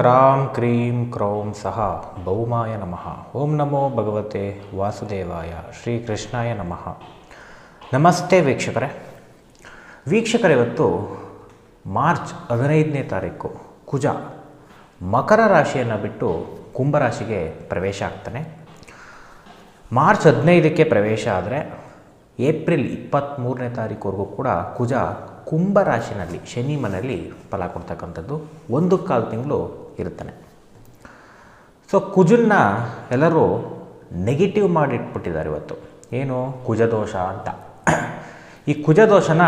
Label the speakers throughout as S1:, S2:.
S1: ಕ್ರಾಂ cream ಕ್ರೌಂ ಸಹ ಭೌಮಾಯ ನಮಃ ಓಂ ನಮೋ ಭಗವತೆ ವಾಸುದೇವಾಯ ಶ್ರೀ ಕೃಷ್ಣಾಯ ನಮಃ ನಮಸ್ತೆ ವೀಕ್ಷಕರೇ ವೀಕ್ಷಕರ ಇವತ್ತು ಮಾರ್ಚ್ ಹದಿನೈದನೇ ತಾರೀಕು ಕುಜ ಮಕರ ರಾಶಿಯನ್ನು ಬಿಟ್ಟು ಕುಂಭರಾಶಿಗೆ ಪ್ರವೇಶ ಆಗ್ತಾನೆ. ಮಾರ್ಚ್ ಹದಿನೈದಕ್ಕೆ ಪ್ರವೇಶ ಆದರೆ ಏಪ್ರಿಲ್ ಇಪ್ಪತ್ತ್ಮೂರನೇ ತಾರೀಕುವರೆಗೂ ಕೂಡ ಕುಜ ಕುಂಭರಾಶಿನಲ್ಲಿ ಶನಿ ಮನೆಯಲ್ಲಿ ಫಲ ಕೊಡ್ತಕ್ಕಂಥದ್ದು. ಒಂದು ಕಾಲು ತಿಂಗಳು ಇರ್ತಾನೆ ಸೊ ಕುಜನ್ನ ಎಲ್ಲರೂ ನೆಗೆಟಿವ್ ಮಾಡಿಟ್ಬಿಟ್ಟಿದ್ದಾರೆ ಇವತ್ತು. ಏನು? ಕುಜದೋಷ ಅಂತ. ಈ ಕುಜದೋಷನ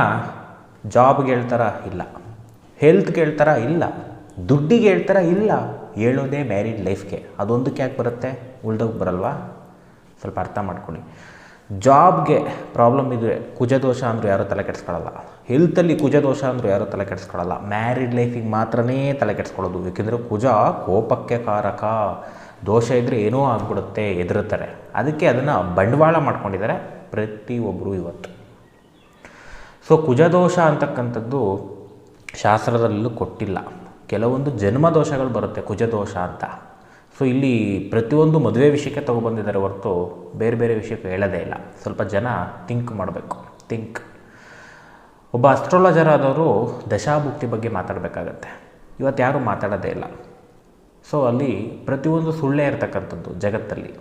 S1: ಜಾಬ್ಗೆ ಹೇಳ್ತಾರ? ಇಲ್ಲ. ಹೆಲ್ತ್ಗೆ ಹೇಳ್ತಾರ? ಇಲ್ಲ. ದುಡ್ಡಿಗೆ ಹೇಳ್ತಾರ? ಇಲ್ಲ. ಹೇಳೋದೇ ಮ್ಯಾರಿಡ್ ಲೈಫ್ಗೆ ಅದೊಂದಕ್ಕೆ ಯಾಕೆ ಬರುತ್ತೆ? ಉಳ್ದೋಗಿ ಬರಲ್ವಾ? ಸ್ವಲ್ಪ ಅರ್ಥ ಮಾಡ್ಕೊಳ್ಳಿ. ಜಾಬ್ಗೆ ಪ್ರಾಬ್ಲಮ್ ಇದ್ರೆ ಕುಜದೋಷ ಅಂದರೂ ಯಾರೂ ತಲೆ ಕೆಡಿಸ್ಕೊಳ್ಳಲ್ಲ ಹೆಲ್ತಲ್ಲಿ ಕುಜದೋಷ ಅಂದರೂ ಯಾರೂ ತಲೆ ಕೆಡಿಸ್ಕೊಳ್ಳಲ್ಲ ಮ್ಯಾರಿಡ್ ಲೈಫಿಗೆ ಮಾತ್ರನೇ ತಲೆ ಕೆಡಿಸ್ಕೊಳ್ಳೋದು. ಏಕೆಂದರೆ ಕುಜ ಕೋಪಕ್ಕೆ ಕಾರಕ ದೋಷ ಇದ್ದರೆ ಏನೋ ಆಗಿಬಿಡುತ್ತೆ ಎದುರುತ್ತಾರೆ ಅದಕ್ಕೆ ಅದನ್ನು ಬಂಡವಾಳ ಮಾಡ್ಕೊಂಡಿದ್ದಾರೆ ಪ್ರತಿಯೊಬ್ಬರು ಇವತ್ತು. ಸೊ ಕುಜದೋಷ ಅಂತಕ್ಕಂಥದ್ದು ಶಾಸ್ತ್ರದಲ್ಲೂ ಕೊಟ್ಟಿಲ್ಲ. ಕೆಲವೊಂದು ಜನ್ಮದೋಷಗಳು ಬರುತ್ತೆ ಕುಜದೋಷ ಅಂತ. ಸೊ ಇಲ್ಲಿ ಪ್ರತಿಯೊಂದು ಮದುವೆ ವಿಷಯಕ್ಕೆ ತಗೊಬಂದಿದ್ದಾರೆ ಹೊರತು ಬೇರೆ ಬೇರೆ ವಿಷಯಕ್ಕೆ ಹೇಳೋದೇ ಇಲ್ಲ. ಸ್ವಲ್ಪ ಜನ ಥಿಂಕ್ ಮಾಡಬೇಕು. ಥಿಂಕ್ ಒಬ್ಬ ಅಸ್ಟ್ರಾಲಜರ್ ಆದವರು ದಶಾಭುಕ್ತಿ ಬಗ್ಗೆ ಮಾತಾಡಬೇಕಾಗತ್ತೆ. ಇವತ್ತು ಯಾರೂ ಮಾತಾಡೋದೇ ಇಲ್ಲ. ಸೊ ಅಲ್ಲಿ ಪ್ರತಿಯೊಂದು ಸುಳ್ಳೇ ಇರ್ತಕ್ಕಂಥದ್ದು ಜಗತ್ತಲ್ಲಿ.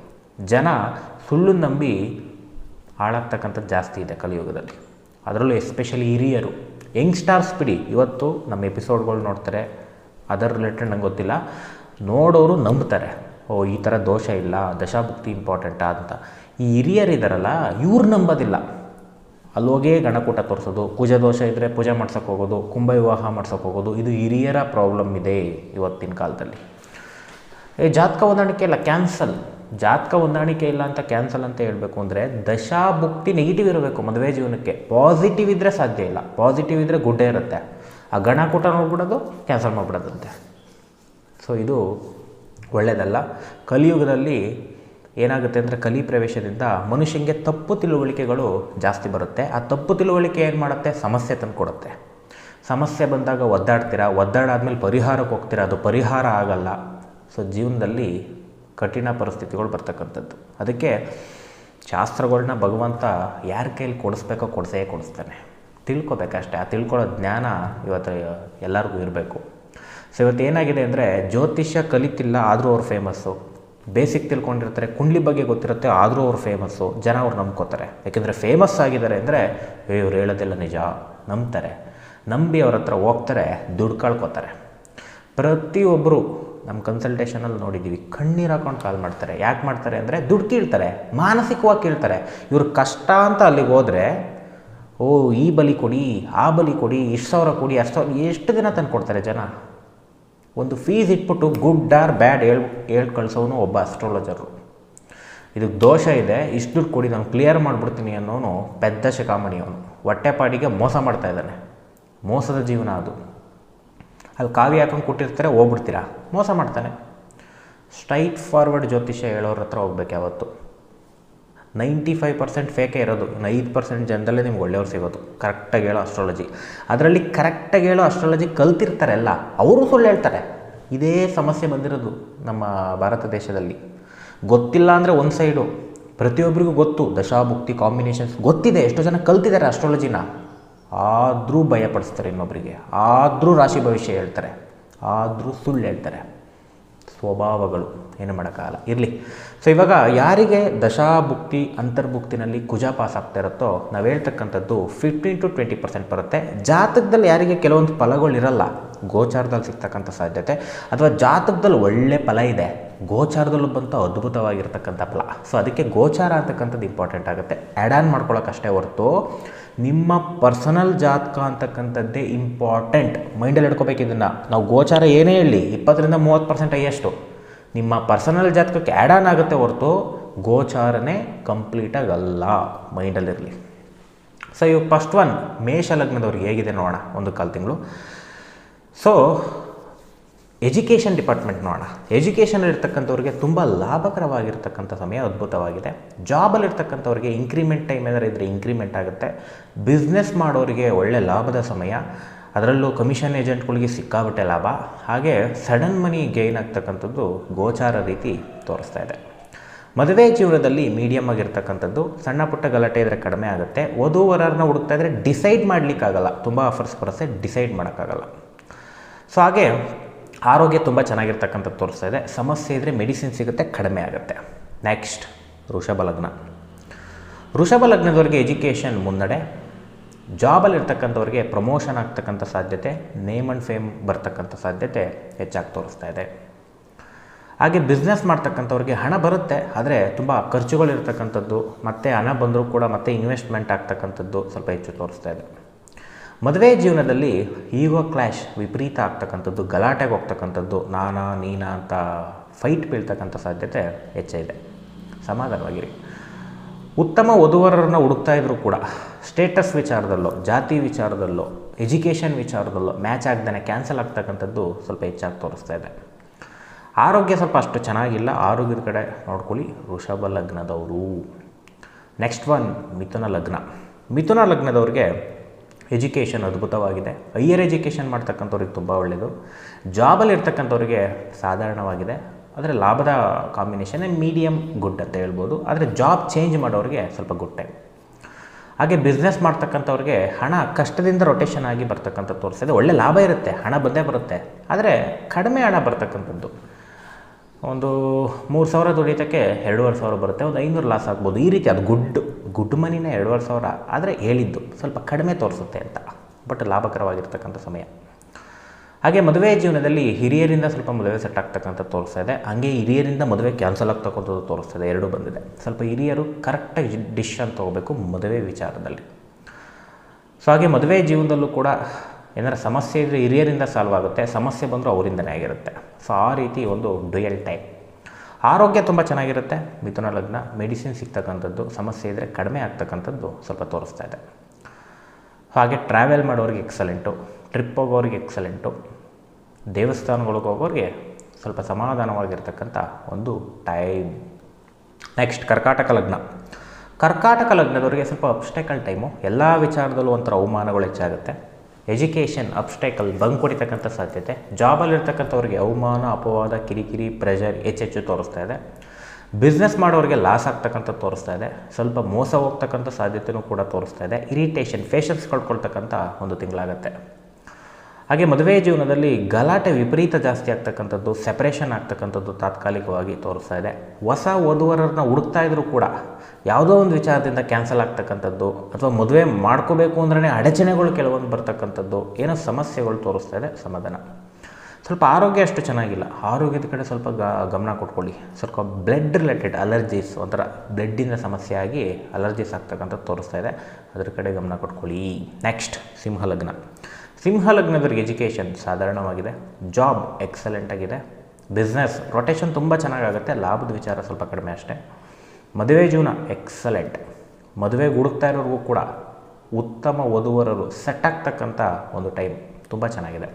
S1: ಜನ ಸುಳ್ಳು ನಂಬಿ ಹಾಳಾಗ್ತಕ್ಕಂಥದ್ದು ಜಾಸ್ತಿ ಇದೆ ಕಲಿಯುಗದಲ್ಲಿ. ಅದರಲ್ಲೂ ಎಸ್ಪೆಷಲಿ ಹಿರಿಯರು. ಯಂಗ್ಸ್ಟಾರ್ಸ್ ಬಿಡಿ, ಇವತ್ತು ನಮ್ಮ ಎಪಿಸೋಡ್ಗಳು ನೋಡ್ತಾರೆ. ಅದರ ರಿಲೇಟೆಡ್ ನಂಗೆ ಗೊತ್ತಿಲ್ಲ. ನೋಡೋರು ನಂಬ್ತಾರೆ. ಓ, ಈ ಥರ ದೋಷ ಇಲ್ಲ, ದಶಾಭುಕ್ತಿ ಇಂಪಾರ್ಟೆಂಟಾ ಅಂತ. ಈ ಹಿರಿಯರಿದಾರಲ್ಲ, ಇವ್ರು ನಂಬೋದಿಲ್ಲ. ಅಲ್ಲೋಗೇ ಗಣಕೂಟ ತೋರಿಸೋದು, ಪೂಜೆ ದೋಷ ಇದ್ದರೆ ಪೂಜೆ ಮಾಡ್ಸೋಕೆ ಹೋಗೋದು, ಕುಂಭ ವಿವಾಹ ಮಾಡ್ಸೋಕೆ ಹೋಗೋದು, ಇದು ಹಿರಿಯರ ಪ್ರಾಬ್ಲಮ್ ಇದೆ ಇವತ್ತಿನ ಕಾಲದಲ್ಲಿ. ಏ, ಜಾತಕ ಹೊಂದಾಣಿಕೆ ಇಲ್ಲ ಕ್ಯಾನ್ಸಲ್ ಜಾತಕ ಹೊಂದಾಣಿಕೆ ಇಲ್ಲ ಅಂತ ಕ್ಯಾನ್ಸಲ್ ಅಂತ ಹೇಳಬೇಕು ಅಂದರೆ ದಶಾಭುಕ್ತಿ ನೆಗೆಟಿವ್ ಇರಬೇಕು ಮದುವೆ ಜೀವನಕ್ಕೆ. ಪಾಸಿಟಿವ್ ಇದ್ದರೆ ಸಾಧ್ಯ ಇಲ್ಲ ಪಾಸಿಟಿವ್ ಇದ್ದರೆ ಗುಡ್ಡೆ ಇರುತ್ತೆ. ಆ ಗಣಕೂಟ ನೋಡ್ಬಿಡೋದು ಕ್ಯಾನ್ಸಲ್ ಮಾಡಿಬಿಡೋದಂತೆ. ಸೊ ಇದು ಒಳ್ಳೆಯದಲ್ಲ ಕಲಿಯುಗದಲ್ಲಿ ಏನಾಗುತ್ತೆ ಅಂದರೆ ಕಲಿ ಪ್ರವೇಶದಿಂದ ಮನುಷ್ಯನಿಗೆ ತಪ್ಪು ತಿಳುವಳಿಕೆಗಳು ಜಾಸ್ತಿ ಬರುತ್ತೆ. ಆ ತಪ್ಪು ತಿಳುವಳಿಕೆ ಏನು ಮಾಡುತ್ತೆ? ಸಮಸ್ಯೆ ತಂದು ಕೊಡುತ್ತೆ. ಸಮಸ್ಯೆ ಬಂದಾಗ ಒದ್ದಾಡ್ತೀರಾ? ಒದ್ದಾಡಾದ್ಮೇಲೆ ಪರಿಹಾರಕ್ಕೆ ಹೋಗ್ತೀರಾ? ಅದು ಪರಿಹಾರ ಆಗಲ್ಲ. ಸೊ ಜೀವನದಲ್ಲಿ ಕಠಿಣ ಪರಿಸ್ಥಿತಿಗಳು ಬರ್ತಕ್ಕಂಥದ್ದು. ಅದಕ್ಕೆ ಶಾಸ್ತ್ರಗಳನ್ನ ಭಗವಂತ ಯಾರ ಕೈಲಿ ಕೊಡಿಸ್ಬೇಕೋ ಕೊಡಿಸೇ ಕೊಡಿಸ್ತಾನೆ. ತಿಳ್ಕೊಬೇಕಷ್ಟೇ ಆ ತಿಳ್ಕೊಳ್ಳೋ ಜ್ಞಾನ ಇವತ್ತು ಎಲ್ಲರಿಗೂ ಇರಬೇಕು. ಸೊ ಇವತ್ತು ಏನಾಗಿದೆ ಅಂದರೆ ಜ್ಯೋತಿಷ್ಯ ಕಲಿತಿಲ್ಲ, ಆದರೂ ಅವ್ರು ಫೇಮಸ್ಸು ಬೇಸಿಕ್ ತಿಳ್ಕೊಂಡಿರ್ತಾರೆ, ಕುಂಡ್ಲಿ ಬಗ್ಗೆ ಗೊತ್ತಿರುತ್ತೆ, ಆದರೂ ಅವ್ರು ಫೇಮಸ್ಸು ಜನ ಅವ್ರು ನಂಬ್ಕೋತಾರೆ. ಯಾಕೆಂದರೆ ಫೇಮಸ್ ಆಗಿದ್ದಾರೆ ಅಂದರೆ ಇವ್ರು ಹೇಳೋದೆಲ್ಲ ನಿಜ, ನಂಬ್ತಾರೆ. ನಂಬಿ ಅವ್ರ ಹತ್ರ ಹೋಗ್ತಾರೆ, ದುಡ್ಡು ಕಳ್ಕೊತಾರೆ. ಪ್ರತಿಯೊಬ್ಬರು ನಮ್ಮ ಕನ್ಸಲ್ಟೇಷನಲ್ಲಿ ನೋಡಿದ್ದೀವಿ ಕಣ್ಣೀರು ಹಾಕೊಂಡು ಕಾಲ್ ಮಾಡ್ತಾರೆ. ಯಾಕೆ ಮಾಡ್ತಾರೆ ಅಂದರೆ, ದುಡ್ಡು ಕೀಳ್ತಾರೆ, ಮಾನಸಿಕವಾಗಿ ಕೀಳ್ತಾರೆ. ಇವ್ರ ಕಷ್ಟ ಅಂತ ಅಲ್ಲಿಗೆ ಹೋದರೆ, ಓ, ಈ ಬಲಿ ಕೊಡಿ, ಆ ಬಲಿ ಕೊಡಿ, ಇಷ್ಟು ಸಾವಿರ ಕೊಡಿ, ಅಷ್ಟು ಎಷ್ಟು ದಿನ ತಂದು ಕೊಡ್ತಾರೆ ಜನ? ಒಂದು ಫೀಸ್ ಇಟ್ಬಿಟ್ಟು ಗುಡ್ ಆರ್ ಬ್ಯಾಡ್ ಹೇಳ್ ಹೇಳಿ ಕಳಿಸೋನು ಒಬ್ಬ ಅಸ್ಟ್ರಾಲಜರು ಇದಕ್ಕೆ ದೋಷ ಇದೆ, ಇಷ್ಟು ದುಡ್ಡು ಕೊಡಿ, ನಾನು ಕ್ಲಿಯರ್ ಮಾಡಿಬಿಡ್ತೀನಿ ಅನ್ನೋನು ಪೆದ್ದ ಶಿಖಾಮಣಿ ಅವನು ಹೊಟ್ಟೆಪಾಡಿಗೆ ಮೋಸ ಮಾಡ್ತಾ ಇದ್ದಾನೆ. ಮೋಸದ ಜೀವನ ಅದು. ಅಲ್ಲಿ ಕಾವಿ ಹಾಕೊಂಡು ಕೊಟ್ಟಿರ್ತಾರೆ, ಹೋಗ್ಬಿಡ್ತೀರಾ? ಮೋಸ ಮಾಡ್ತಾನೆ. ಸ್ಟ್ರೈಟ್ ಫಾರ್ವರ್ಡ್ ಜ್ಯೋತಿಷ್ಯ ಹೇಳೋರ ಹತ್ರ ಹೋಗ್ಬೇಕು ಯಾವತ್ತು. ನೈಂಟಿ ಫೈವ್ ಪರ್ಸೆಂಟ್ ಫೇಕೇ ಇರೋದು. ಐದು ಪರ್ಸೆಂಟ್ ಜನದಲ್ಲೇ ನಿಮ್ಗೆ ಒಳ್ಳೆಯವ್ರು ಸಿಗೋದು. ಕರೆಕ್ಟಾಗಿ ಹೇಳೋ ಅಸ್ಟ್ರಾಲಜಿ ಅದರಲ್ಲಿ ಕರೆಕ್ಟಾಗಿ ಹೇಳೋ ಅಸ್ಟ್ರಾಲಜಿ ಕಲ್ತಿರ್ತಾರೆ ಎಲ್ಲ ಅವರು ಸುಳ್ಳು ಹೇಳ್ತಾರೆ. ಇದೇ ಸಮಸ್ಯೆ ಬಂದಿರೋದು ನಮ್ಮ ಭಾರತ ದೇಶದಲ್ಲಿ. ಗೊತ್ತಿಲ್ಲ ಅಂದರೆ ಒಂದು ಸೈಡು ಪ್ರತಿಯೊಬ್ಬರಿಗೂ ಗೊತ್ತು. ದಶಾಭುಕ್ತಿ ಕಾಂಬಿನೇಷನ್ಸ್ ಗೊತ್ತಿದೆ. ಎಷ್ಟೋ ಜನ ಕಲ್ತಿದ್ದಾರೆ ಅಸ್ಟ್ರಾಲಜಿನ ಆದರೂ ಭಯಪಡಿಸ್ತಾರೆ ಇನ್ನೊಬ್ಬರಿಗೆ ಆದರೂ ರಾಶಿ ಭವಿಷ್ಯ ಹೇಳ್ತಾರೆ. ಆದರೂ ಸುಳ್ಳು ಹೇಳ್ತಾರೆ. ಸ್ವಭಾವಗಳು ಏನು ಮಾಡೋಕ್ಕಾಗಲ್ಲ. ಇರಲಿ. ಸೊ ಇವಾಗ ಯಾರಿಗೆ ದಶಾಭುಕ್ತಿ, ಅಂತರ್ಭುಕ್ತಿನಲ್ಲಿ ಕುಜ ಪಾಸ್ ಆಗ್ತಾ ಇರುತ್ತೋ, ನಾವು ಹೇಳ್ತಕ್ಕಂಥದ್ದು ಫಿಫ್ಟೀನ್ ಟು ಟ್ವೆಂಟಿ ಪರ್ಸೆಂಟ್ ಬರುತ್ತೆ. ಜಾತಕದಲ್ಲಿ ಯಾರಿಗೆ ಕೆಲವೊಂದು ಫಲಗಳು ಇರಲ್ಲ, ಗೋಚಾರದಲ್ಲಿ ಸಿಗ್ತಕ್ಕಂಥ ಸಾಧ್ಯತೆ. ಅಥವಾ ಜಾತಕದಲ್ಲಿ ಒಳ್ಳೆ ಫಲ ಇದೆ, ಗೋಚಾರದಲ್ಲೂ ಬಂತ ಅದ್ಭುತವಾಗಿರ್ತಕ್ಕಂಥ ಫಲ. ಸೊ ಅದಕ್ಕೆ ಗೋಚಾರ ಅಂತಕ್ಕಂಥದ್ದು ಇಂಪಾರ್ಟೆಂಟ್ ಆಗುತ್ತೆ. ಆ್ಯಡ್ ಆನ್ ಮಾಡ್ಕೊಳ್ಳೋಕ್ಕಷ್ಟೇ ಹೊರತು ನಿಮ್ಮ ಪರ್ಸನಲ್ ಜಾತಕ ಅಂತಕ್ಕಂಥದ್ದೇ ಇಂಪಾರ್ಟೆಂಟ್ ಮೈಂಡಲ್ಲಿ ಹಿಡ್ಕೋಬೇಕು ಇದನ್ನು. ನಾವು ಗೋಚಾರ ಏನೇ ಹೇಳಿ ಇಪ್ಪತ್ತರಿಂದ ಮೂವತ್ತು ಪರ್ಸೆಂಟ್ ಅಯ್ಯಷ್ಟು. ನಿಮ್ಮ ಪರ್ಸನಲ್ ಜಾತಕಕ್ಕೆ ಆ್ಯಡ್ ಆನ್ ಆಗುತ್ತೆ ಹೊರತು ಗೋಚಾರನೇ ಕಂಪ್ಲೀಟಾಗಿ ಅಲ್ಲ ಮೈಂಡಲ್ಲಿರಲಿ ಸೊ ಇವಾಗ ಫಸ್ಟ್ ಒನ್ ಮೇಷ ಲಗ್ನದವ್ರಿಗೆ ಹೇಗಿದೆ ನೋಡೋಣ, ಒಂದು ಕಾಲು ತಿಂಗಳು. ಸೊ ಎಜುಕೇಷನ್ ಡಿಪಾರ್ಟ್ಮೆಂಟ್ ನೋಡೋಣ. ಎಜುಕೇಷನ್ ಇರ್ತಕ್ಕಂಥವ್ರಿಗೆ ತುಂಬ ಲಾಭಕರವಾಗಿರ್ತಕ್ಕಂಥ ಸಮಯ ಅದ್ಭುತವಾಗಿದೆ. ಜಾಬಲ್ಲಿರ್ತಕ್ಕಂಥವ್ರಿಗೆ ಇನ್ಕ್ರಿಮೆಂಟ್ ಟೈಮ್ ಏನಾದ್ರೆ ಇದ್ದರೆ ಇನ್ಕ್ರಿಮೆಂಟ್ ಆಗುತ್ತೆ. ಬಿಸ್ನೆಸ್ ಮಾಡೋರಿಗೆ ಒಳ್ಳೆ ಲಾಭದ ಸಮಯ. ಅದರಲ್ಲೂ ಕಮಿಷನ್ ಏಜೆಂಟ್ಗಳಿಗೆ ಸಿಕ್ಕಾಬಿಟ್ಟೆ ಲಾಭ. ಹಾಗೆ ಸಡನ್ ಮನಿ ಗೈನ್ ಆಗ್ತಕ್ಕಂಥದ್ದು ಗೋಚಾರ ರೀತಿ ತೋರಿಸ್ತಾ ಇದೆ. ಮದುವೆ ಜೀವನದಲ್ಲಿ ಮೀಡಿಯಮ್ ಆಗಿರ್ತಕ್ಕಂಥದ್ದು. ಸಣ್ಣ ಪುಟ್ಟ ಗಲಾಟೆ ಇದ್ದರೆ ಕಡಿಮೆ ಆಗುತ್ತೆ. ವಧುವರರನ್ನ ಹುಡುಕ್ತಾ ಇದ್ದರೆ ಡಿಸೈಡ್ ಮಾಡಲಿಕ್ಕಾಗಲ್ಲ. ತುಂಬ ಆಫರ್ಸ್ ಬರುತ್ತೆ ಡಿಸೈಡ್ ಮಾಡೋಕ್ಕಾಗಲ್ಲ. ಸೊ ಹಾಗೆ ಆರೋಗ್ಯ ತುಂಬ ಚೆನ್ನಾಗಿರ್ತಕ್ಕಂಥದ್ದು ತೋರಿಸ್ತಾ ಇದೆ. ಸಮಸ್ಯೆ ಇದ್ದರೆ ಮೆಡಿಸಿನ್ ಸಿಗುತ್ತೆ, ಕಡಿಮೆ ಆಗುತ್ತೆ. ನೆಕ್ಸ್ಟ್ ವೃಷಭ ಲಗ್ನ. ವೃಷಭ ಲಗ್ನದವರಿಗೆ ಎಜುಕೇಷನ್ ಮುನ್ನಡೆ. ಜಾಬಲ್ಲಿರ್ತಕ್ಕಂಥವ್ರಿಗೆ ಪ್ರಮೋಷನ್ ಆಗ್ತಕ್ಕಂಥ ಸಾಧ್ಯತೆ ನೇಮ್ ಆ್ಯಂಡ್ ಫೇಮ್ ಬರ್ತಕ್ಕಂಥ ಸಾಧ್ಯತೆ ಹೆಚ್ಚಾಗಿ ತೋರಿಸ್ತಾ ಇದೆ. ಹಾಗೆ ಬಿಸ್ನೆಸ್ ಮಾಡ್ತಕ್ಕಂಥವ್ರಿಗೆ ಹಣ ಬರುತ್ತೆ, ಆದರೆ ತುಂಬ ಖರ್ಚುಗಳಿರ್ತಕ್ಕಂಥದ್ದು, ಮತ್ತು ಹಣ ಬಂದರೂ ಕೂಡ ಮತ್ತೆ ಇನ್ವೆಸ್ಟ್ಮೆಂಟ್ ಆಗ್ತಕ್ಕಂಥದ್ದು ಸ್ವಲ್ಪ ಹೆಚ್ಚು ತೋರಿಸ್ತಾ ಇದೆ. ಮದುವೆ ಜೀವನದಲ್ಲಿ ಈಗೋ ಕ್ಲ್ಯಾಶ್ ವಿಪರೀತ ಆಗ್ತಕ್ಕಂಥದ್ದು, ಗಲಾಟೆಗೆ ಹೋಗ್ತಕ್ಕಂಥದ್ದು, ನಾನಾ ನೀನಾ ಅಂತ ಫೈಟ್ ಬೀಳ್ತಕ್ಕಂಥ ಸಾಧ್ಯತೆ ಹೆಚ್ಚಿದೆ ಸಮಾಧಾನವಾಗಿರಿ. ಉತ್ತಮ ವಧುವರರನ್ನ ಹುಡುಕ್ತಾ ಇದ್ದರೂ ಕೂಡ ಸ್ಟೇಟಸ್ ವಿಚಾರದಲ್ಲೋ, ಜಾತಿ ವಿಚಾರದಲ್ಲೋ ಎಜುಕೇಷನ್ ವಿಚಾರದಲ್ಲೋ ಮ್ಯಾಚ್ ಆಗ್ದೇ ಕ್ಯಾನ್ಸಲ್ ಆಗ್ತಕ್ಕಂಥದ್ದು ಸ್ವಲ್ಪ ಹೆಚ್ಚಾಗಿ ತೋರಿಸ್ತಾ ಇದೆ. ಆರೋಗ್ಯ ಸ್ವಲ್ಪ ಅಷ್ಟು ಚೆನ್ನಾಗಿಲ್ಲ, ಆರೋಗ್ಯದ ಕಡೆ ನೋಡ್ಕೊಳ್ಳಿ. ವೃಷಭ ಲಗ್ನದವರು. ನೆಕ್ಸ್ಟ್ ಒನ್ ಮಿಥುನ ಲಗ್ನ. ಮಿಥುನ ಲಗ್ನದವ್ರಿಗೆ ಎಜುಕೇಷನ್ ಅದ್ಭುತವಾಗಿದೆ. ಹೈಯರ್ ಎಜುಕೇಷನ್ ಮಾಡ್ತಕ್ಕಂಥವ್ರಿಗೆ ತುಂಬ ಒಳ್ಳೆಯದು ಜಾಬಲ್ಲಿ ಇರ್ತಕ್ಕಂಥವ್ರಿಗೆ ಸಾಧಾರಣವಾಗಿದೆ. ಆದರೆ ಲಾಭದ ಕಾಂಬಿನೇಷನ್ ಮೀಡಿಯಮ್ ಗುಡ್ ಅಂತ ಹೇಳ್ಬೋದು. ಆದರೆ ಜಾಬ್ ಚೇಂಜ್ ಮಾಡೋರಿಗೆ ಸ್ವಲ್ಪ ಗುಡ್ ಟೈಮ್ ಹಾಗೆ ಬಿಸ್ನೆಸ್ ಮಾಡ್ತಕ್ಕಂಥವ್ರಿಗೆ ಹಣ ಕಷ್ಟದಿಂದ ರೊಟೇಷನ್ ಆಗಿ ಬರ್ತಕ್ಕಂಥ ತೋರಿಸಿದೆ ಒಳ್ಳೆ ಲಾಭ ಇರುತ್ತೆ. ಹಣ ಬಂದೇ ಬರುತ್ತೆ. ಆದರೆ ಕಡಿಮೆ ಹಣ ಬರ್ತಕ್ಕಂಥದ್ದು. ಒಂದು ಮೂರು ಸಾವಿರ ದುಡಿತಕ್ಕೆ ಎರಡೂವರೆ ಸಾವಿರ ಬರುತ್ತೆ, ಒಂದು ಐನೂರು ಲಾಸ್ ಆಗ್ಬೋದು. ಈ ರೀತಿ ಅದು ಗುಡ್ ಗುಡ್ ಮನಿನೇ ಎರಡೂವರೆ ಸಾವಿರ ಆದರೆ ಹೇಳಿದ್ದು ಸ್ವಲ್ಪ ಕಡಿಮೆ ತೋರಿಸುತ್ತೆ ಅಂತ, ಬಟ್ ಲಾಭಕರವಾಗಿರ್ತಕ್ಕಂಥ ಸಮಯ. ಹಾಗೆ ಮದುವೆ ಜೀವನದಲ್ಲಿ ಹಿರಿಯರಿಂದ ಸ್ವಲ್ಪ ಮದುವೆ ಸೆಟ್ ಆಗ್ತಕ್ಕಂಥ ತೋರಿಸ್ತಾ ಇದೆ. ಹಾಗೆ ಹಿರಿಯರಿಂದ ಮದುವೆ ಕ್ಯಾನ್ಸಲ್ ಆಗ್ತಕ್ಕಂಥದ್ದು ತೋರಿಸ್ತಾ ಇದೆ. ಎರಡೂ ಬಂದಿದೆ. ಸ್ವಲ್ಪ ಹಿರಿಯರು ಕರೆಕ್ಟಾಗಿ ಅಂತ ತೊಗೋಬೇಕು ಮದುವೆ ವಿಚಾರದಲ್ಲಿ. ಸೊ ಹಾಗೆ ಮದುವೆ ಜೀವನದಲ್ಲೂ ಕೂಡ ಏನಾರ ಸಮಸ್ಯೆ ಇದ್ದರೆ ಹಿರಿಯರಿಂದ ಸಾಲ್ವ್ ಆಗುತ್ತೆ, ಸಮಸ್ಯೆ ಬಂದರೂ ಅವರಿಂದನೇ ಆಗಿರುತ್ತೆ. ಸೊ ಆ ರೀತಿ ಒಂದು ಡ್ಯುಯಲ್ ಟೈಪ್ ಆರೋಗ್ಯ ತುಂಬ ಚೆನ್ನಾಗಿರುತ್ತೆ. ಮಿಥುನ ಲಗ್ನ ಮೆಡಿಸಿನ್ ಸಿಗ್ತಕ್ಕಂಥದ್ದು, ಸಮಸ್ಯೆ ಇದ್ದರೆ ಕಡಿಮೆ ಆಗ್ತಕ್ಕಂಥದ್ದು ಸ್ವಲ್ಪ ತೋರಿಸ್ತಾ ಇದೆ. ಹಾಗೆ ಟ್ರಾವೆಲ್ ಮಾಡೋರಿಗೆ ಎಕ್ಸಲೆಂಟು ಟ್ರಿಪ್ ಹೋಗೋರಿಗೆ ಎಕ್ಸಲೆಂಟು ದೇವಸ್ಥಾನಗಳಿಗೆ ಹೋಗೋರಿಗೆ ಸ್ವಲ್ಪ ಸಮಾಧಾನವಾಗಿರ್ತಕ್ಕಂಥ ಒಂದು ಟೈಮ್ ನೆಕ್ಸ್ಟ್ ಕರ್ಕಾಟಕ ಲಗ್ನ. ಕರ್ಕಾಟಕ ಲಗ್ನದವರಿಗೆ ಸ್ವಲ್ಪ ಅಪ್ಸ್ಟೇಕಲ್ ಟೈಮು ಎಲ್ಲ ವಿಚಾರದಲ್ಲೂ ಒಂಥರ ಅವಮಾನಗಳು ಹೆಚ್ಚಾಗುತ್ತೆ. ಎಜುಕೇಷನ್ ಅಬ್ಸ್ಟೇಕಲ್ ಬಂಕ್ ಹೊಡಿತಕ್ಕಂಥ ಸಾಧ್ಯತೆ. ಜಾಬಲ್ಲಿರ್ತಕ್ಕಂಥವ್ರಿಗೆ ಅವಮಾನ, ಅಪವಾದ, ಕಿರಿಕಿರಿ ಪ್ರೆಷರ್ ಹೆಚ್ಚೆಚ್ಚು ತೋರಿಸ್ತಾ ಇದೆ. ಬಿಸ್ನೆಸ್ ಮಾಡೋರಿಗೆ ಲಾಸ್ ಆಗ್ತಕ್ಕಂಥ ತೋರಿಸ್ತಾ ಇದೆ. ಸ್ವಲ್ಪ ಮೋಸ ಹೋಗ್ತಕ್ಕಂಥ ಸಾಧ್ಯತೆಯೂ ಕೂಡ ತೋರಿಸ್ತಾ ಇದೆ. ಇರಿಟೇಷನ್ ಫೇಷನ್ಸ್ ಕಳ್ಕೊಳ್ತಕ್ಕಂಥ ಒಂದು ತಿಂಗಳಾಗತ್ತೆ. ಹಾಗೆ ಮದುವೆ ಜೀವನದಲ್ಲಿ ಗಲಾಟೆ ವಿಪರೀತ ಜಾಸ್ತಿ ಆಗ್ತಕ್ಕಂಥದ್ದು ಸೆಪರೇಷನ್ ಆಗ್ತಕ್ಕಂಥದ್ದು ತಾತ್ಕಾಲಿಕವಾಗಿ ತೋರಿಸ್ತಾ ಇದೆ. ಹೊಸ ವಧುವರರನ್ನ ಹುಡುಕ್ತಾ ಕೂಡ ಯಾವುದೋ ಒಂದು ವಿಚಾರದಿಂದ ಕ್ಯಾನ್ಸಲ್ ಆಗ್ತಕ್ಕಂಥದ್ದು ಅಥವಾ ಮದುವೆ ಮಾಡ್ಕೋಬೇಕು ಅಂದ್ರೆ ಅಡಚಣೆಗಳು ಕೆಲವೊಂದು ಬರ್ತಕ್ಕಂಥದ್ದು ಏನೋ ಸಮಸ್ಯೆಗಳು ತೋರಿಸ್ತಾ ಇದೆ ಸಮಾಧಾನ. ಸ್ವಲ್ಪ ಆರೋಗ್ಯ ಅಷ್ಟು ಚೆನ್ನಾಗಿಲ್ಲ. ಆರೋಗ್ಯದ ಕಡೆ ಸ್ವಲ್ಪ ಗ, ಗಮನ ಕೊಟ್ಕೊಳ್ಳಿ. ಸ್ವಲ್ಪ ಬ್ಲಡ್ ರಿಲೇಟೆಡ್ ಅಲರ್ಜೀಸ್ ಒಂಥರ ಬ್ಲಡ್ಡಿನ ಸಮಸ್ಯೆ ಆಗಿ ಅಲರ್ಜೀಸ್ ಆಗ್ತಕ್ಕಂಥದ್ದು ತೋರಿಸ್ತಾ ಇದೆ. ಅದ್ರ ಕಡೆ ಗಮನ ಕೊಟ್ಕೊಳ್ಳಿ. ನೆಕ್ಸ್ಟ್ ಸಿಂಹಲಗ್ನ ಸಿಂಹಲಗ್ನದವ್ರಿಗೆ ಎಜುಕೇಷನ್ ಸಾಧಾರಣವಾಗಿದೆ, ಜಾಬ್ ಎಕ್ಸಲೆಂಟ್ ಆಗಿದೆ ಬಿಸ್ನೆಸ್ ರೊಟೇಷನ್ ತುಂಬ ಚೆನ್ನಾಗಾಗುತ್ತೆ, ಲಾಭದ ವಿಚಾರ ಸ್ವಲ್ಪ ಕಡಿಮೆ ಅಷ್ಟೇ. ಮದುವೆ ಜೀವನ ಎಕ್ಸಲೆಂಟ್. ಮದುವೆಗೆ ಹುಡುಕ್ತಾ ಇರೋರಿಗೂ ಕೂಡ ಉತ್ತಮ ವಧುವರರು ಸೆಟ್ ಆಗ್ತಕ್ಕಂಥ ಒಂದು ಟೈಮ್ ತುಂಬ ಚೆನ್ನಾಗಿದೆ.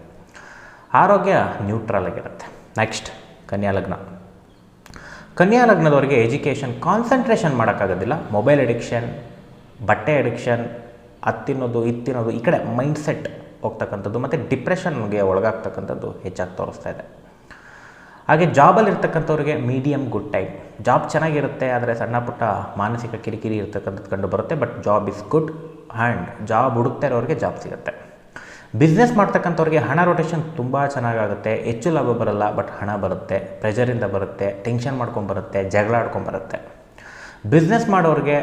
S1: ಆರೋಗ್ಯ ನ್ಯೂಟ್ರಲ್ ಆಗಿರುತ್ತೆ. ನೆಕ್ಸ್ಟ್, ಕನ್ಯಾ ಲಗ್ನ. ಕನ್ಯಾ ಲಗ್ನದವರಿಗೆ ಎಜುಕೇಷನ್ ಕಾನ್ಸಂಟ್ರೇಷನ್ ಮಾಡೋಕ್ಕಾಗೋದಿಲ್ಲ. ಮೊಬೈಲ್ ಅಡಿಕ್ಷನ್, ಬಟ್ಟೆ ಅಡಿಕ್ಷನ್ ಅತ್ತಿನ್ನೋದು ಇತ್ತಿನ್ನೋದು ಈ ಕಡೆ ಮೈಂಡ್ ಸೆಟ್ ಹೋಗ್ತಕ್ಕಂಥದ್ದು ಮತ್ತು ಡಿಪ್ರೆಷನ್ಗೆ ಒಳಗಾಗ್ತಕ್ಕಂಥದ್ದು ಹೆಚ್ಚಾಗಿ ತೋರಿಸ್ತಾ ಇದೆ. ಹಾಗೆ ಜಾಬಲ್ಲಿ ಇರ್ತಕ್ಕಂಥವ್ರಿಗೆ ಮೀಡಿಯಮ್ ಗುಡ್ ಟೈಮ್ ಜಾಬ್ ಚೆನ್ನಾಗಿರುತ್ತೆ, ಆದರೆ ಸಣ್ಣ ಪುಟ್ಟ ಮಾನಸಿಕ ಕಿರಿಕಿರಿ ಇರ್ತಕ್ಕಂಥದ್ದು ಕಂಡು ಬರುತ್ತೆ but job is good and job ಹುಡುಕ್ತಾ ಇರೋರಿಗೆ ಜಾಬ್ ಸಿಗುತ್ತೆ. ಬಿಸ್ನೆಸ್ ಮಾಡ್ತಕ್ಕಂಥವ್ರಿಗೆ ಹಣ ರೊಟೇಷನ್ ತುಂಬ ಚೆನ್ನಾಗಾಗುತ್ತೆ. ಹೆಚ್ಚು ಲಾಭ ಬರಲ್ಲ ಬಟ್ ಹಣ ಬರುತ್ತೆ. ಪ್ರೆಷರಿಂದ ಬರುತ್ತೆ ಟೆನ್ಷನ್ ಮಾಡ್ಕೊಂಬರುತ್ತೆ ಜಗಳ ಆಡ್ಕೊಂಬರುತ್ತೆ ಬಿಸ್ನೆಸ್ ಮಾಡೋರಿಗೆ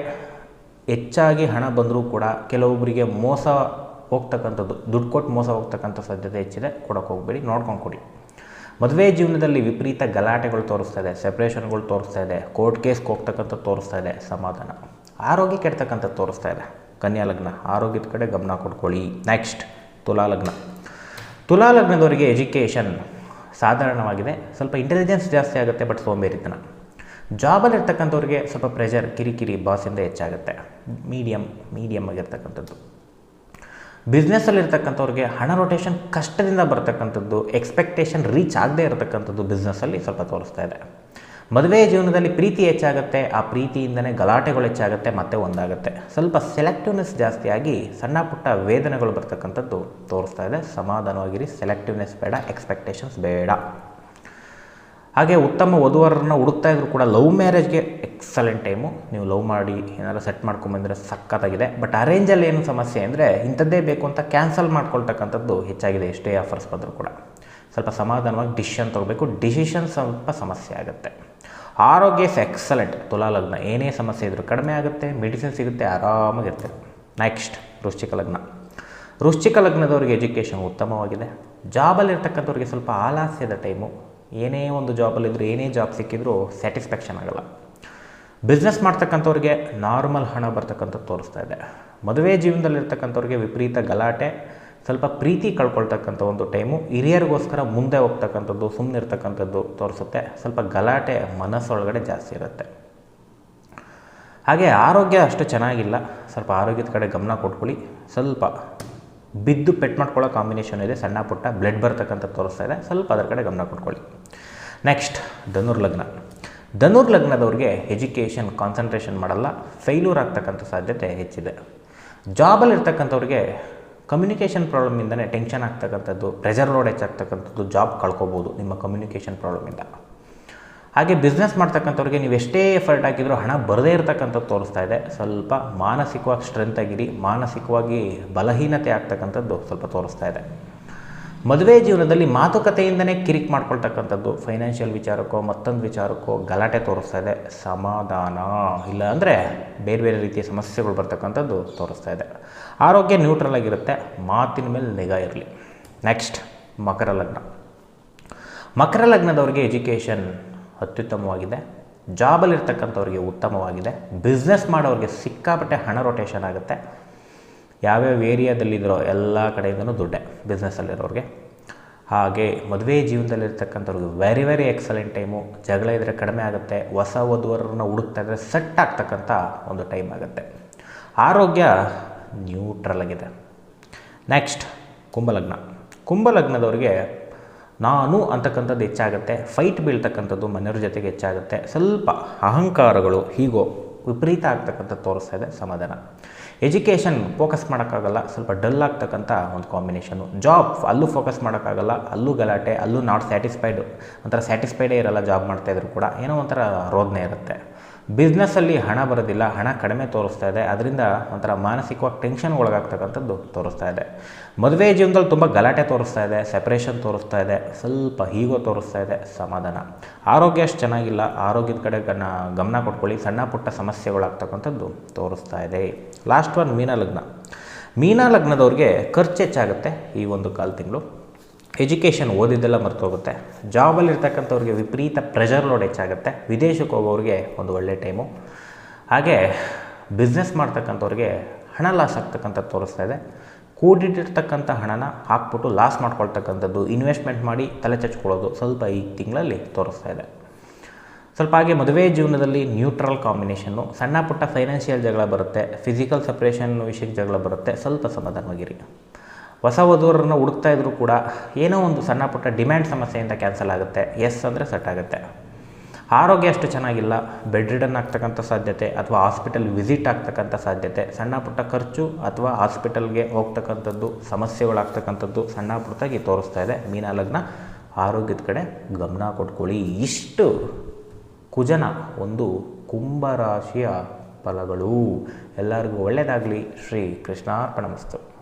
S1: ಹೆಚ್ಚಾಗಿ ಹಣ ಬಂದರೂ ಕೂಡ ಕೆಲವೊಬ್ಬರಿಗೆ ಮೋಸ ಹೋಗ್ತಕ್ಕಂಥದ್ದು, ದುಡ್ಡು ಕೊಟ್ಟು ಮೋಸ ಹೋಗ್ತಕ್ಕಂಥ ಸಾಧ್ಯತೆ ಹೆಚ್ಚಿದೆ, ಕೊಡೋಕೆ ಹೋಗಬೇಡಿ, ನೋಡ್ಕೊಂಡು ಕೊಡಿ. ಮದುವೆ ಜೀವನದಲ್ಲಿ ವಿಪರೀತ ಗಲಾಟೆಗಳು ತೋರಿಸ್ತಾ ಇದೆ ಸೆಪ್ರೇಷನ್ಗಳು ತೋರಿಸ್ತಾ ಇದೆ ಕೋರ್ಟ್ ಕೇಸ್ಗೆ ಹೋಗ್ತಕ್ಕಂಥದ್ದು ತೋರಿಸ್ತಾ ಇದೆ, ಸಮಾಧಾನ. ಆರೋಗ್ಯ ಕೆಡ್ತಕ್ಕಂಥದ್ದು ತೋರಿಸ್ತಾ ಇದೆ. ಕನ್ಯಾ ಲಗ್ನ, ಆರೋಗ್ಯದ ಕಡೆ ಗಮನ ಕೊಟ್ಕೊಳ್ಳಿ ನೆಕ್ಸ್ಟ್ ತುಲಾ ಲಗ್ನ. ತುಲಾ ಲಗ್ನದವರಿಗೆ ಎಜುಕೇಷನ್ ಸಾಧಾರಣವಾಗಿದೆ. ಸ್ವಲ್ಪ ಇಂಟೆಲಿಜೆನ್ಸ್ ಜಾಸ್ತಿ ಆಗುತ್ತೆ ಬಟ್ ಸೋಂಬೇರಿತನ. ಜಾಬಲ್ಲಿ ಇರ್ತಕ್ಕಂಥವ್ರಿಗೆ ಸ್ವಲ್ಪ ಪ್ರೆಷರ್ ಕಿರಿಕಿರಿ ಬಾಸಿಂದ ಹೆಚ್ಚಾಗುತ್ತೆ. ಮೀಡಿಯಮ್ ಮೀಡಿಯಮ್ ಆಗಿರ್ತಕ್ಕಂಥದ್ದು. ಬಿಸ್ನೆಸ್ಸಲ್ಲಿ ಇರ್ತಕ್ಕಂಥವ್ರಿಗೆ ಹಣ ರೊಟೇಷನ್ ಕಷ್ಟದಿಂದ ಬರ್ತಕ್ಕಂಥದ್ದು ಎಕ್ಸ್ಪೆಕ್ಟೇಷನ್ ರೀಚ್ ಆಗದೇ ಇರತಕ್ಕಂಥದ್ದು ಬಿಸ್ನೆಸ್ಸಲ್ಲಿ ಸ್ವಲ್ಪ ತೋರಿಸ್ತಾ ಇದೆ. ಮದುವೆ ಜೀವನದಲ್ಲಿ ಪ್ರೀತಿ ಹೆಚ್ಚಾಗುತ್ತೆ, ಆ ಪ್ರೀತಿಯಿಂದನೇ ಗಲಾಟೆಗಳು ಹೆಚ್ಚಾಗುತ್ತೆ, ಮತ್ತೆ ಒಂದಾಗುತ್ತೆ. ಸ್ವಲ್ಪ ಸೆಲೆಕ್ಟಿವ್ನೆಸ್ ಜಾಸ್ತಿಯಾಗಿ ಸಣ್ಣ ಪುಟ್ಟ ವೇದನೆಗಳು ಬರ್ತಕ್ಕಂಥದ್ದು ತೋರಿಸ್ತಾ ಇದೆ. ಸಮಾಧಾನವಾಗಿರಿ ಸೆಲೆಕ್ಟಿವ್ನೆಸ್ ಬೇಡ ಎಕ್ಸ್ಪೆಕ್ಟೇಷನ್ಸ್ ಬೇಡ. ಹಾಗೆ ಉತ್ತಮ ವಧುವರನ್ನ ಹುಡುಕ್ತಾ ಇದ್ರು ಕೂಡ ಲವ್ ಮ್ಯಾರೇಜ್ಗೆ ಎಕ್ಸಲೆಂಟ್ ಟೈಮು. ನೀವು ಲವ್ ಮಾಡಿ ಏನಾದ್ರು ಸೆಟ್ ಮಾಡ್ಕೊಂಬಂದರೆ ಸಖತ್ತಾಗಿದೆ. ಬಟ್ ಅರೇಂಜಲ್ಲಿ ಏನು ಸಮಸ್ಯೆ ಅಂದರೆ ಇಂಥದ್ದೇ ಬೇಕು ಅಂತ ಕ್ಯಾನ್ಸಲ್ ಮಾಡ್ಕೊಳ್ತಕ್ಕಂಥದ್ದು ಹೆಚ್ಚಾಗಿದೆ ಎಷ್ಟೇ ಆಫರ್ಸ್ ಬಂದರೂ ಕೂಡ. ಸ್ವಲ್ಪ ಸಮಾಧಾನವಾಗಿ ಡಿಸಿಷನ್ ತೊಗೋಬೇಕು. ಡಿಸಿಷನ್ ಸ್ವಲ್ಪ ಸಮಸ್ಯೆ ಆಗುತ್ತೆ. ಆರೋಗ್ಯ ಇಸ್ ಎಕ್ಸಲೆಂಟ್ ತುಲಾ ಲಗ್ನ. ಏನೇ ಸಮಸ್ಯೆ ಇದ್ದರೂ ಕಡಿಮೆ ಆಗುತ್ತೆ. ಮೆಡಿಸಿನ್ ಸಿಗುತ್ತೆ ಆರಾಮಾಗಿರ್ತಾರೆ ನೆಕ್ಸ್ಟ್ ವೃಶ್ಚಿಕ ಲಗ್ನ. ವೃಶ್ಚಿಕ ಲಗ್ನದವ್ರಿಗೆ ಎಜುಕೇಷನ್ ಉತ್ತಮವಾಗಿದೆ. ಜಾಬಲ್ಲಿರ್ತಕ್ಕಂಥವ್ರಿಗೆ ಸ್ವಲ್ಪ ಆಲಾಸ್ಯದ ಟೈಮು. ಏನೇ ಒಂದು ಜಾಬಲ್ಲಿದ್ದರೂ ಏನೇ ಜಾಬ್ ಸಿಕ್ಕಿದ್ರೂ ಸ್ಯಾಟಿಸ್ಫ್ಯಾಕ್ಷನ್ ಆಗಲ್ಲ. ಬಿಸ್ನೆಸ್ ಮಾಡ್ತಕ್ಕಂಥವ್ರಿಗೆ ನಾರ್ಮಲ್ ಹಣ ಬರ್ತಕ್ಕಂಥದ್ದು ತೋರಿಸ್ತಾ ಇದೆ. ಮದುವೆ ಜೀವನದಲ್ಲಿರ್ತಕ್ಕಂಥವ್ರಿಗೆ ವಿಪರೀತ ಗಲಾಟೆ, ಸ್ವಲ್ಪ ಪ್ರೀತಿ ಕಳ್ಕೊಳ್ತಕ್ಕಂಥ ಒಂದು ಟೈಮು ಹಿರಿಯರಿಗೋಸ್ಕರ ಮುಂದೆ ಹೋಗ್ತಕ್ಕಂಥದ್ದು ಸುಮ್ಮನೆ ಇರ್ತಕ್ಕಂಥದ್ದು ತೋರಿಸುತ್ತೆ. ಸ್ವಲ್ಪ ಗಲಾಟೆ ಮನಸ್ಸೊಳಗಡೆ ಜಾಸ್ತಿ ಇರುತ್ತೆ. ಹಾಗೆ ಆರೋಗ್ಯ ಅಷ್ಟು ಚೆನ್ನಾಗಿಲ್ಲ. ಸ್ವಲ್ಪ ಆರೋಗ್ಯದ ಕಡೆ ಗಮನ ಕೊಟ್ಕೊಳ್ಳಿ. ಸ್ವಲ್ಪ ಬಿದ್ದು ಪೆಟ್ ಮಾಡ್ಕೊಳ್ಳೋ ಕಾಂಬಿನೇಷನ್ ಇದೆ, ಸಣ್ಣ ಪುಟ್ಟ ಬ್ಲಡ್ ಬರ್ತಕ್ಕಂಥ ತೋರಿಸ್ತಾ ಇದೆ. ಸ್ವಲ್ಪ ಅದರ ಕಡೆ ಗಮನ ಕೊಟ್ಕೊಳ್ಳಿ. ನೆಕ್ಸ್ಟ್ ಧನುರ್ ಲಗ್ನ. ಧನುರ್ ಲಗ್ನದವ್ರಿಗೆ ಎಜುಕೇಷನ್ ಕಾನ್ಸಂಟ್ರೇಷನ್ ಮಾಡಲ್ಲ ಫೇಲ್ಯೂರ್ ಆಗ್ತಕ್ಕಂಥ ಸಾಧ್ಯತೆ ಹೆಚ್ಚಿದೆ. ಜಾಬಲ್ಲಿ ಇರ್ತಕ್ಕಂಥವ್ರಿಗೆ ಕಮ್ಯುನಿಕೇಷನ್ ಪ್ರಾಬ್ಲಮಿಂದನೇ ಟೆನ್ಷನ್ ಆಗ್ತಕ್ಕಂಥದ್ದು ಪ್ರೆಷರ್ ಲೋಡ್ ಹೆಚ್ಚಾಗ್ತಕ್ಕಂಥದ್ದು ಜಾಬ್ ಕಳ್ಕೊಬೋದು ನಿಮ್ಮ ಕಮ್ಯುನಿಕೇಷನ್ ಪ್ರಾಬ್ಲಮಿಂದ ಹಾಗೆ ಬಿಸ್ನೆಸ್ ಮಾಡ್ತಕ್ಕಂಥವ್ರಿಗೆ ನೀವು ಎಷ್ಟೇ ಎಫರ್ಟ್ ಹಾಕಿದರೂ ಹಣ ಬರದೇ ಇರತಕ್ಕಂಥದ್ದು ತೋರಿಸ್ತಾ ಇದೆ. ಸ್ವಲ್ಪ ಮಾನಸಿಕವಾಗಿ ಸ್ಟ್ರೆಂತ್ ಆಗಿರಿ, ಮಾನಸಿಕವಾಗಿ ಬಲಹೀನತೆ ಆಗ್ತಕ್ಕಂಥದ್ದು ಸ್ವಲ್ಪ ತೋರಿಸ್ತಾ ಇದೆ. ಮದುವೆ ಜೀವನದಲ್ಲಿ ಮಾತುಕತೆಯಿಂದನೇ ಕಿರಿಕ್ ಮಾಡ್ಕೊಳ್ತಕ್ಕಂಥದ್ದು ಫೈನಾನ್ಷಿಯಲ್ ವಿಚಾರಕ್ಕೋ, ಮತ್ತೊಂದು ವಿಚಾರಕ್ಕೋ ಗಲಾಟೆ ತೋರಿಸ್ತಾ ಇದೆ. ಸಮಾಧಾನ. ಇಲ್ಲ ಅಂದರೆ ಬೇರೆ ಬೇರೆ ರೀತಿಯ ಸಮಸ್ಯೆಗಳು ಬರ್ತಕ್ಕಂಥದ್ದು ತೋರಿಸ್ತಾ ಇದೆ. ಆರೋಗ್ಯ ನ್ಯೂಟ್ರಲ್ ಆಗಿರುತ್ತೆ. ಮಾತಿನ ಮೇಲೆ ನಿಗಾ ಇರಲಿ. ನೆಕ್ಸ್ಟ್ ಮಕರ ಲಗ್ನ. ಮಕರ ಲಗ್ನದವ್ರಿಗೆ ಎಜುಕೇಷನ್ ಅತ್ಯುತ್ತಮವಾಗಿದೆ. ಜಾಬಲ್ಲಿರ್ತಕ್ಕಂಥವ್ರಿಗೆ ಉತ್ತಮವಾಗಿದೆ. ಬಿಸ್ನೆಸ್ ಮಾಡೋರಿಗೆ ಸಿಕ್ಕಾಪಟ್ಟೆ ಹಣ ರೊಟೇಷನ್ ಆಗುತ್ತೆ. ಯಾವ್ಯಾವ ಏರಿಯಾದಲ್ಲಿದ್ದರೋ ಎಲ್ಲ ಕಡೆಯಿಂದನೂ ದುಡ್ಡೆ ಬಿಸ್ನೆಸ್ಸಲ್ಲಿರೋರಿಗೆ. ಹಾಗೆ ಮದುವೆ ಜೀವನದಲ್ಲಿರ್ತಕ್ಕಂಥವ್ರಿಗೆ ವೆರಿ ವೆರಿ ಎಕ್ಸಲೆಂಟ್ ಟೈಮು ಜಗಳ ಇದ್ದರೆ ಕಡಿಮೆ ಆಗುತ್ತೆ. ಹೊಸ ಓದುವರನ್ನ ಹುಡುಕ್ತಾ ಇದ್ದರೆ ಸೆಟ್ ಆಗ್ತಕ್ಕಂಥ ಒಂದು ಟೈಮ್ ಆಗುತ್ತೆ. ಆರೋಗ್ಯ ನ್ಯೂಟ್ರಲ್ ಆಗಿದೆ. ನೆಕ್ಸ್ಟ್ ಕುಂಭಲಗ್ನ. ಕುಂಭಲಗ್ನದವ್ರಿಗೆ ನಾನು ಅಂತಕ್ಕಂಥದ್ದು ಹೆಚ್ಚಾಗುತ್ತೆ ಫೈಟ್ ಬೀಳ್ತಕ್ಕಂಥದ್ದು ಮನೆಯವ್ರ ಜೊತೆಗೆ ಹೆಚ್ಚಾಗುತ್ತೆ. ಸ್ವಲ್ಪ ಅಹಂಕಾರಗಳು ಹೀಗೋ ವಿಪರೀತ ಆಗ್ತಕ್ಕಂಥ ತೋರಿಸ್ತಾ ಇದೆ ಸಮಾಧಾನ. ಎಜುಕೇಷನ್ ಫೋಕಸ್ ಮಾಡೋಕ್ಕಾಗಲ್ಲ, ಸ್ವಲ್ಪ ಡಲ್ ಆಗ್ತಕ್ಕಂಥ ಒಂದು ಕಾಂಬಿನೇಷನು ಜಾಬ್ ಅಲ್ಲೂ ಫೋಕಸ್ ಮಾಡೋಕ್ಕಾಗಲ್ಲ, ಅಲ್ಲೂ ಗಲಾಟೆ, ಅಲ್ಲೂ ನಾಟ್ ಸ್ಯಾಟಿಸ್ಫೈಡ್ ಒಂಥರ ಸ್ಯಾಟಿಸ್ಫೈಡೇ ಇರಲ್ಲ ಜಾಬ್ ಮಾಡ್ತಾಯಿದ್ರು ಕೂಡ. ಏನೋ ಒಂಥರ ರೋದನೆ ಇರುತ್ತೆ. ಬಿಸ್ನೆಸ್ಸಲ್ಲಿ ಹಣ ಬರೋದಿಲ್ಲ, ಹಣ ಕಡಿಮೆ ತೋರಿಸ್ತಾ ಇದೆ, ಅದರಿಂದ ಒಂಥರ ಮಾನಸಿಕವಾಗಿ ಟೆನ್ಷನ್ ಒಳಗಾಗ್ತಕ್ಕಂಥದ್ದು ತೋರಿಸ್ತಾ ಇದೆ. ಮದುವೆ ಜೀವನದಲ್ಲಿ ತುಂಬ ಗಲಾಟೆ ತೋರಿಸ್ತಾ ಇದೆ ಸೆಪ್ರೇಷನ್ ತೋರಿಸ್ತಾ ಇದೆ, ಸ್ವಲ್ಪ ಹೀಗೋ ತೋರಿಸ್ತಾ ಇದೆ, ಸಮಾಧಾನ. ಆರೋಗ್ಯ ಅಷ್ಟು ಚೆನ್ನಾಗಿಲ್ಲ, ಆರೋಗ್ಯದ ಕಡೆ ಗನ ಗಮನ ಕೊಟ್ಕೊಳ್ಳಿ, ಸಣ್ಣ ಪುಟ್ಟ ಸಮಸ್ಯೆಗಳಾಗ್ತಕ್ಕಂಥದ್ದು ತೋರಿಸ್ತಾ ಇದೆ. ಲಾಸ್ಟ್ ಒನ್ ಮೀನ ಲಗ್ನ. ಲಗ್ನದವ್ರಿಗೆ ಖರ್ಚು ಹೆಚ್ಚಾಗುತ್ತೆ ಈ ಒಂದು ಕಾಲು ತಿಂಗಳು. ಎಜುಕೇಷನ್ ಓದಿದ್ದೆಲ್ಲ ಮರ್ತೋಗುತ್ತೆ. ಜಾಬಲ್ಲಿರ್ತಕ್ಕಂಥವ್ರಿಗೆ ವಿಪರೀತ ಪ್ರೆಷರ್ ಲೋಡ್ ಹೆಚ್ಚಾಗುತ್ತೆ. ವಿದೇಶಕ್ಕೆ ಹೋಗೋರಿಗೆ ಒಂದು ಒಳ್ಳೆ ಟೈಮು ಹಾಗೆ ಬಿಸ್ನೆಸ್ ಮಾಡ್ತಕ್ಕಂಥವ್ರಿಗೆ ಹಣ ಲಾಸ್ ಆಗ್ತಕ್ಕಂಥ ತೋರಿಸ್ತಾ ಇದೆ. ಕೂಡಿಟ್ಟಿರ್ತಕ್ಕಂಥ ಹಣನ ಹಾಕ್ಬಿಟ್ಟು ಲಾಸ್ ಮಾಡ್ಕೊಳ್ತಕ್ಕಂಥದ್ದು ಇನ್ವೆಸ್ಟ್ಮೆಂಟ್ ಮಾಡಿ ತಲೆ ಚಚ್ಕೊಳ್ಳೋದು ಸ್ವಲ್ಪ ಈ ತಿಂಗಳಲ್ಲಿ ತೋರಿಸ್ತಾ ಇದೆ. ಸ್ವಲ್ಪ ಹಾಗೆ ಮದುವೆ ಜೀವನದಲ್ಲಿ ನ್ಯೂಟ್ರಲ್ ಕಾಂಬಿನೇಷನ್ನು ಸಣ್ಣ ಪುಟ್ಟ ಫೈನಾನ್ಷಿಯಲ್ ಜಗಳ ಬರುತ್ತೆ. ಫಿಸಿಕಲ್ ಸಪ್ರೇಷನ್ ವಿಷಯಕ್ಕೆ ಜಗಳ ಬರುತ್ತೆ. ಸ್ವಲ್ಪ ಸಮಾಧಾನವಾಗಿರಿ. ಹೊಸ ವಧುವರನ್ನು ಹುಡುಕ್ತಾ ಇದ್ದರೂ ಕೂಡ ಏನೋ ಒಂದು ಸಣ್ಣ ಪುಟ್ಟ ಡಿಮ್ಯಾಂಡ್ ಸಮಸ್ಯೆಯಿಂದ ಕ್ಯಾನ್ಸಲ್ ಆಗುತ್ತೆ. ಎಸ್ ಅಂದರೆ ಸೆಟ್ ಆಗುತ್ತೆ. ಆರೋಗ್ಯ ಅಷ್ಟು ಚೆನ್ನಾಗಿಲ್ಲ. ಬೆಡ್ ರಿಡನ್ ಆಗ್ತಕ್ಕಂಥ ಸಾಧ್ಯತೆ ಅಥವಾ ಹಾಸ್ಪಿಟಲ್ ವಿಸಿಟ್ ಆಗ್ತಕ್ಕಂಥ ಸಾಧ್ಯತೆ. ಸಣ್ಣ ಪುಟ್ಟ ಖರ್ಚು ಅಥವಾ ಹಾಸ್ಪಿಟಲ್ಗೆ ಹೋಗ್ತಕ್ಕಂಥದ್ದು, ಸಮಸ್ಯೆಗಳಾಗ್ತಕ್ಕಂಥದ್ದು ಸಣ್ಣ ಪುಟ್ಟಾಗಿ ತೋರಿಸ್ತಾ ಇದೆ. ಮೀನ ಲಗ್ನ, ಆರೋಗ್ಯದ ಕಡೆ ಗಮನ ಕೊಟ್ಕೊಳ್ಳಿ. ಇಷ್ಟು ಕುಜನ ಒಂದು ಕುಂಭರಾಶಿಯ ಫಲಗಳು. ಎಲ್ಲರಿಗೂ ಒಳ್ಳೆಯದಾಗಲಿ ಶ್ರೀ ಕೃಷ್ಣಾರ್ಪಣಮಸ್ತು